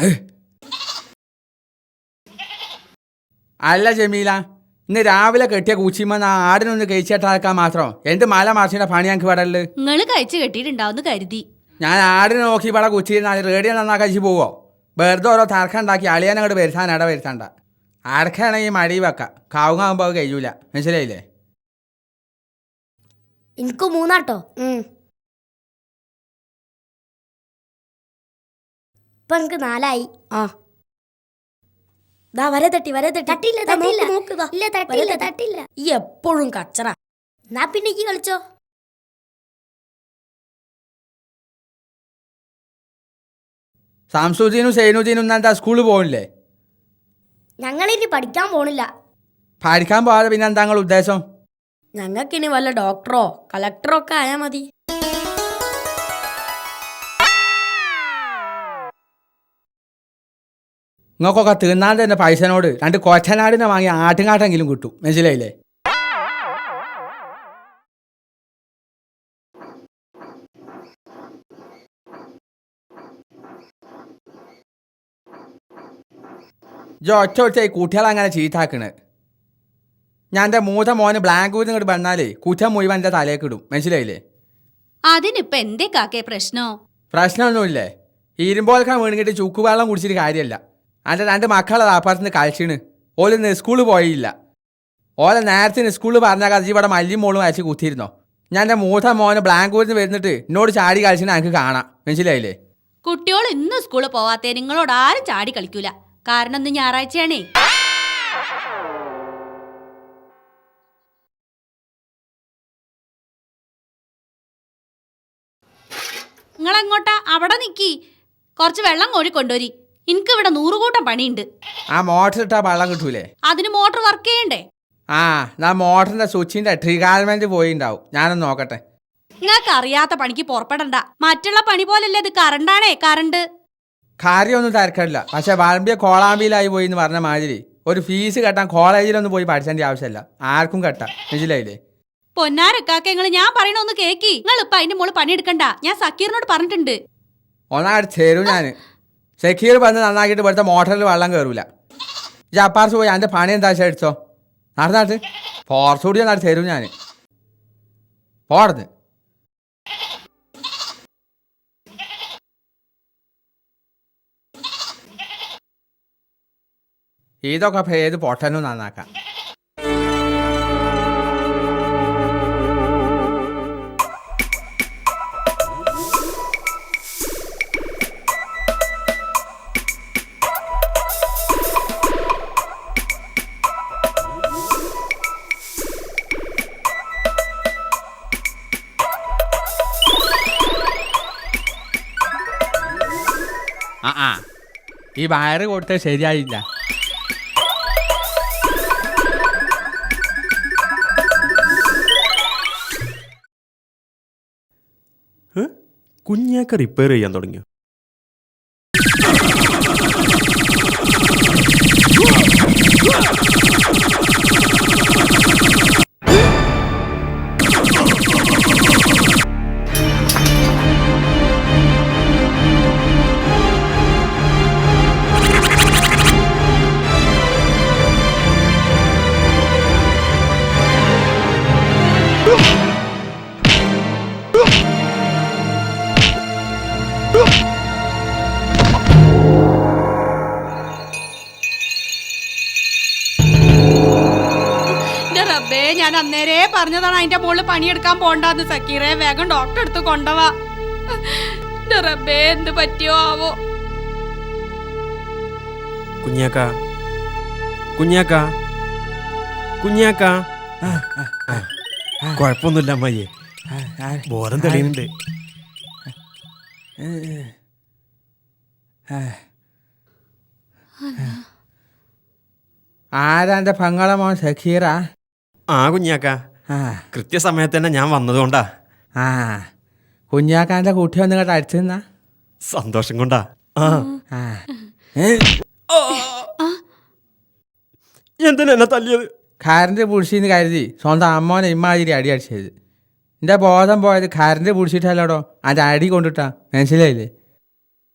ഏ. അല്ല ജമീല. ഇന്ന് രാവിലെ കെട്ടിയ കൂച്ചിമ്മ ആടിനൊന്ന് കഴിച്ചിട്ടാക്കാൻ മാത്രം. എന്ത് മാല മാർച്ചിന്റെ പണി ഞങ്ങൾക്ക് ഇവിടെ നിങ്ങൾ കഴിച്ചു കെട്ടിയിട്ടുണ്ടാവുന്ന് കരുതി. ഞാൻ ആടിനെ നോക്കി ഇവിടെ കുച്ചിരുന്നാൽ റേഡിയോ നന്നാക്കി പോവോ? വെറുതെ ഓരോ തർക്കം ഉണ്ടാക്കി അളിയാൻ അങ്ങോട്ട് വരുത്താൻ ഇട വരുത്തണ്ട. ആർക്കാണെങ്കിൽ മടി വെക്കാം. കാവുങ്ങാകുമ്പോൾ അത് കഴിയൂല. മനസ്സിലായില്ലേ? എനിക്ക് മൂന്നാട്ടോ. ഇപ്പൊ എനിക്ക് നാലായി. ആ. ദാ വരെ തട്ടി വരെ തട്ടി. തട്ടില്ല തട്ടില്ല ഇല്ല തട്ടില്ല തട്ടില്ല ഈ എപ്പോഴും കച്ചറ. എന്നാ പിന്നെ ഈ കളിച്ചോ? സാംസുജീനും സൈനുദ്ദീനും ഇന്ന് എന്താ സ്കൂളിൽ പോകണില്ലേ ഞങ്ങളിനി പഠിക്കാൻ പോണില്ല. പഠിക്കാൻ പോകാതെ പിന്നെ എന്താ നിങ്ങളുടെ ഉദ്ദേശം? ഞങ്ങൾക്കിനി വല്ല ഡോക്ടറോ കളക്ടറോ ഒക്കെ ആയാ മതി. നിങ്ങൾക്കൊക്കെ തിന്നാൻ തന്നെ പൈസനോട് രണ്ട് കൊച്ചനാടിനെ വാങ്ങി ആട്ടുകാട്ടെങ്കിലും കിട്ടും. മനസ്സിലായില്ലേ? ജോ ഒറ്റ ഒറ്റയായി ഈ കുട്ടികളെ അങ്ങനെ ചീത്താക്കണ്? ഞാൻ എന്റെ മൂത്ത മോന് ബ്ലാങ്ക് ഊരി ഇങ്ങോട്ട് വന്നാലേ കുറ്റം മുഴുവൻ എന്റെ തലേക്ക് ഇടും. മനസ്സിലായില്ലേ? അതിനിപ്പോ എന്തേ കാക്കേ പ്രശ്നോ? പ്രശ്നമൊന്നുമില്ലേ? ഇരുമ്പോലക്കാൻ വീണിട്ട് ചുക്കുവെള്ളം കുടിച്ചിട്ട് കാര്യമല്ല എന്റെ രണ്ട് മക്കളെ അപ്പുറത്തുനിന്ന് കളിച്ചിണ് ഓലിന്ന് സ്കൂളിൽ പോയില്ല. ഓലെ നേരത്തെ സ്കൂളിൽ പറഞ്ഞാൽ കഥ ഇവിടെ മല്ലിയും മോളും അയച്ച് കുത്തിയിരുന്നോ? ഞാൻ എന്റെ മൂത്ത മോനെ ബ്ലാങ്കൂരിൽ നിന്ന് വരുന്നിട്ട് എന്നോട് ചാടി കളിച്ചിട്ട് എനിക്ക് കാണാം. മനസ്സിലായില്ലേ? കുട്ടിയോൾ ഇന്ന് സ്കൂളിൽ പോവാത്തേ നിങ്ങളോട് ആരും ചാടി കളിക്കൂല. കാരണം ഇന്ന് ഞായറാഴ്ചയാണേ. നിങ്ങളെങ്ങോട്ടാ അവിടെ നിക്കി. കുറച്ച് വെള്ളം കോഴി കൊണ്ടുവരി. എനിക്ക് ഇവിടെ നൂറുകൂട്ടം പണിയുണ്ട്. ആ മോട്ടർ ഇട്ടാ വെള്ളം കിട്ടൂലേ? അതിന് മോട്ടർ വർക്ക് ചെയ്യണ്ടേ? ആ ഞാൻ മോട്ടറിന്റെ സ്വിച്ചിന്റെ ട്രിഗാൽമെന്റ് പോയിണ്ടാവും. ഞാനൊന്ന് നോക്കട്ടെ. നിങ്ങൾക്ക് അറിയാത്ത പണിക്ക് പുറപ്പെടണ്ട. മറ്റുള്ള പണി പോലല്ലേ ഇത് കറണ്ടാണേ കറണ്ട്? കാര്യമൊന്നും തിരക്കില്ല പക്ഷെ വളമ്പിയ കോളാമ്പിയിലായി പോയി എന്ന് പറഞ്ഞ മാതിരി ഒരു ഫീസ് കെട്ടാൻ കോളേജിലൊന്നും പോയി പഠിച്ചേണ്ട ആവശ്യമില്ല. ആർക്കും കെട്ടാം. മനസ്സിലായില്ലേ? പൊന്നാരക്കാക്ക നിങ്ങൾ ഞാൻ പറയണ ഒന്ന് കേക്കി. നിങ്ങൾ ഇപ്പൊ അതിന്റെ മോൾ പണിയെടുക്കണ്ട. ഞാൻ സക്കീറിനോട് പറഞ്ഞിട്ടുണ്ട്. ഒന്നാട് ചേരും ഞാൻ സെക്യൂർ വന്ന് നന്നാക്കിയിട്ട് ഇവിടുത്തെ മോട്ടറിൽ വെള്ളം കയറൂല ജപ്പാർസ് പോയി എന്റെ പണി എന്താ വെച്ചാൽ അടിച്ചോ നടന്നാട്ട് കൂടി ഒന്നായിട്ട് ചേരും ഞാൻ പോടന്ന് ഇതൊക്കെ ഏത് പൊട്ടനും നന്നാക്കാം. ആ ഈ വയറ് കൊടുത്ത ശരിയായില്ല. കുഞ്ഞാക്ക റിപ്പയർ ചെയ്യാൻ തുടങ്ങിയോ? റബ്ബേ ഞാൻ അന്നേരേ പറഞ്ഞതാണ് അതിന്റെ മുകളിൽ പണിയെടുക്കാൻ പോണ്ടാന്ന്. സക്കീറെ വേഗം ഡോക്ടർ എടുത്ത് കൊണ്ടവാ. റബ്ബേ എന്ത് പറ്റിയോ ആവോ. കുഞ്ഞാക്ക കുഞ്ഞാക്ക കുഞ്ഞാക്ക. കുഴപ്പമൊന്നുമില്ല അമ്മയെ ബോധം തെളിയുന്നുണ്ട്. ആരാ പങ്കളമോ ഷഖീറ മോൻ സഖീറ? ആ കുഞ്ഞാക്ക. കൃത്യസമയത്ത് തന്നെ ഞാൻ വന്നതുകൊണ്ടാ. ആ. കുഞ്ഞാക്കാന്റെ കുട്ടി ഒന്ന് ഇങ്ങോട്ട് അടിച്ചു നിന്നാ? സന്തോഷം കൊണ്ടാ? എന്തിനാ തല്ലിയത്? കാരന്റെ പിടിച്ചിന്ന് കരുതി സ്വന്തം അമ്മോനെ ഇമ്മാതിരി അടി അടിച്ചത്. എന്റെ ബോധം പോയത്? കറണ്ട് പിടിച്ചിട്ടല്ലോടോ? അതിന്റെ അടി കൊണ്ടിട്ടാ മനസ്സിലായില്ലേ?